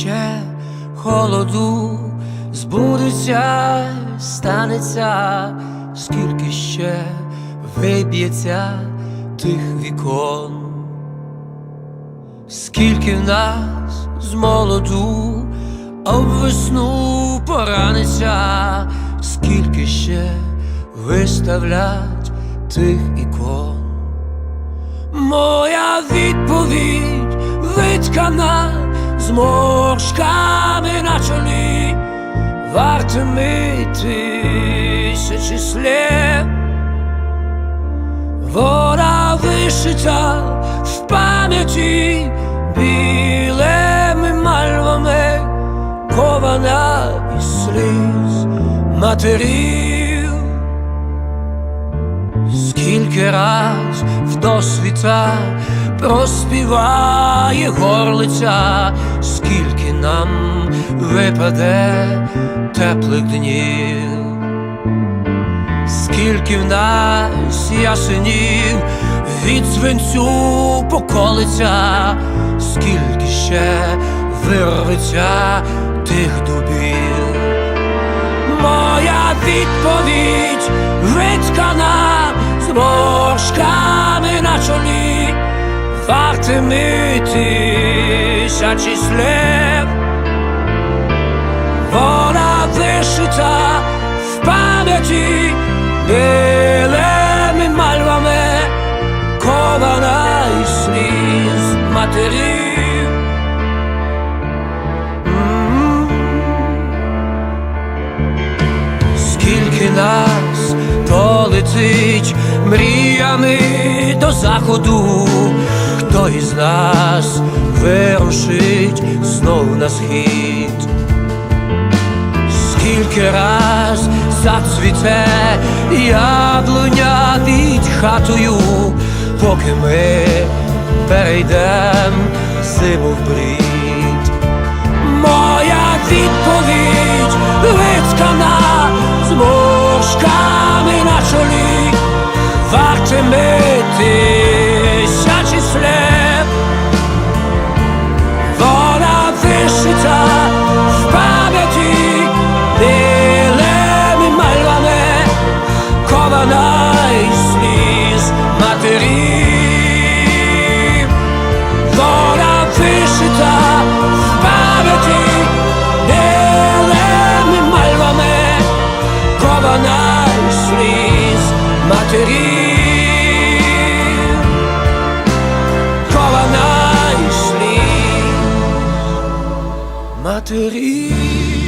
більше холоду, збудеться, станеться, скільки ще виб'ється тих вікон, скільки нас з молоду об весну пораниться, скільки ще виставлять тих ікон. Моя відповідь виткана зморшками на чолі, вартими тисячі слів. Вона вишита в пам'яті білими мальвами, кована із сліз матерів. Скільки раз в досвіта проспіває горлиця, скільки нам випаде теплих днів, скільки в нас ясенів від свинцю поколиться, скільки ще вирветься тих дубів. Моя відповідь виткана зморшками на чолі, вартими тисячі слів. Вона вишита в пам'яті білими мальвами, кована із сліз матерів. Скільки нас полетить мріями до заходу, хто із нас вирушить знов на схід, скільки раз зацвіте яблуня під хатою, поки ми перейдем зиму в брід. Моя відповідь виткана зморшками на чолі, вартими тисячі слів. Вона вишита в пам'яті білими мальвами, кована матерів. Кована із сліз матерів.